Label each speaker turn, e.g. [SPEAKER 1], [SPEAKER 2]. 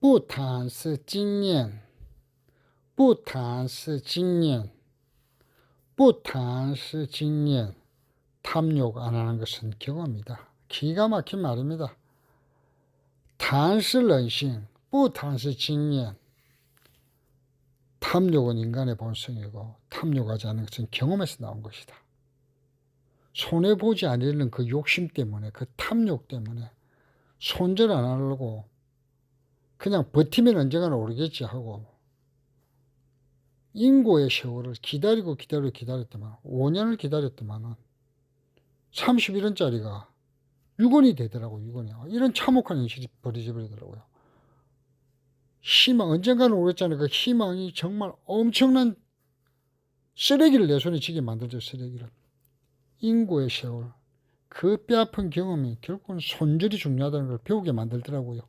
[SPEAKER 1] 不谈是经验，不谈是经验，不谈是经验. 탐욕 안 하는 것은 경험이다. 기가 막힌 말입니다. 谈是人性,不谈是经验. 탐욕은 인간의 본성이고 탐욕하지 않는 것은 경험에서 나온 것이다. 손해 보지 않으려는 그 욕심 때문에 그 탐욕 때문에 손절 안 하려고 그냥 버티면 언젠가는 오르겠지 하고 인고의 세월을 기다리고 기다리고 기다렸더만 5년을 기다렸더만은 31원짜리가 6원이 되더라고 6원이 이런 참혹한 현실이 벌어져 버리더라고요. 희망 언젠가는 오겠잖아요. 그 희망이 정말 엄청난 쓰레기를 내 손에 쥐게 만들죠 쓰레기를. 인고의 세월 그 뼈아픈 경험이 결국은 손절이 중요하다는 걸 배우게 만들더라고요.